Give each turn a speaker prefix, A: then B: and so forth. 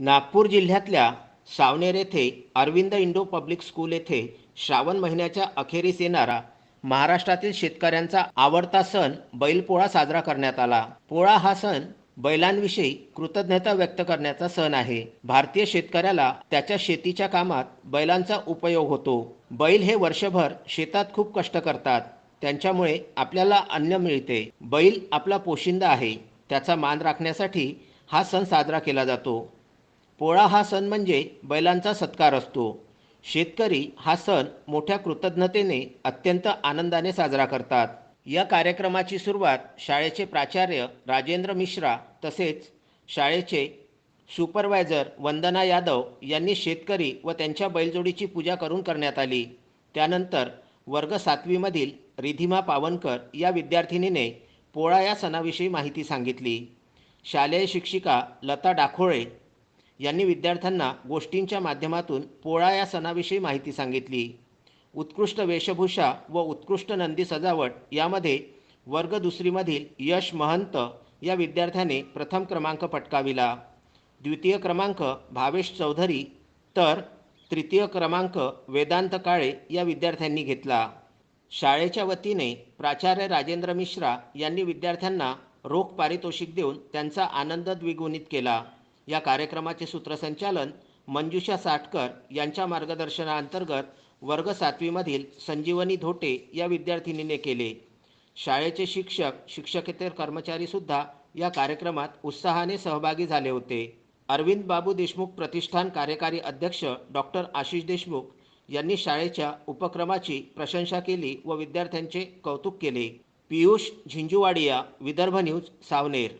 A: नागपूर जिल्ह्यातल्या सावनेर येथे Arvind Indo public school येथे श्रावण महिन्याच्या अखेरीस येणारा महाराष्ट्रातील शेतकऱ्यांचा आवडता सण बैलपोळा साजरा करण्यात आला. पोळा हा सण बैलांविषयी कृतज्ञता व्यक्त करण्याचा सण आहे. भारतीय शेतकऱ्याला त्याच्या शेतीच्या कामात बैलांचा उपयोग होतो. बैल हे वर्षभर शेतात खूप कष्ट करतात. त्यांच्यामुळे आपल्याला अन्न मिळते. बैल आपला पोशिंदा आहे. त्याचा मान राखण्यासाठी हा सण साजरा केला जातो. पोळा हा सण म्हणजे बैलांचा सत्कार असतो. शेतकरी हा सण मोठ्या कृतज्ञतेने अत्यंत आनंदाने साजरा करतात. या कार्यक्रमाची सुरुवात शाळेचे प्राचार्य राजेंद्र मिश्रा तसेच शाळेचे सुपरवायझर वंदना यादव यांनी शेतकरी व त्यांच्या बैलजोडीची पूजा करून करण्यात आली. त्यानंतर वर्ग सातवीमधील रिधिमा पावनकर या विद्यार्थिनीने पोळा या सणाविषयी माहिती सांगितली. शालेय शिक्षिका लता डाखोळे यांनी विद्यार्थ्यांना गोष्टींच्या माध्यमातून पोळा या सणाविषयी माहिती सांगितली. उत्कृष्ट वेशभूषा व उत्कृष्ट नंदी सजावट यामध्ये वर्ग दुसरीमधील यश महंत या विद्यार्थ्याने प्रथम क्रमांक पटकाविला. द्वितीय क्रमांक भावेश चौधरी तर तृतीय क्रमांक वेदांत काळे या विद्यार्थ्यांनी घेतला. शाळेच्या वतीने प्राचार्य राजेंद्र मिश्रा यांनी विद्यार्थ्यांना रोख पारितोषिक देऊन त्यांचा आनंद द्विगुणित केला. या कार्यक्रमाचे सूत्रसंचालन मंजुषा साटकर यांच्या मार्गदर्शनाअंतर्गत वर्ग सातवीमधील संजीवनी धोटे या विद्यार्थिनीने केले. शाळेचे शिक्षक शिक्षकेतर कर्मचारीसुद्धा या कार्यक्रमात उत्साहाने सहभागी झाले होते. अरविंद बाबू देशमुख प्रतिष्ठान कार्यकारी अध्यक्ष डॉक्टर आशिष देशमुख यांनी शाळेच्या उपक्रमाची प्रशंसा केली व विद्यार्थ्यांचे कौतुक केले. पियुष झिंजुवाडिया विदर्भ न्यूज सावनेर.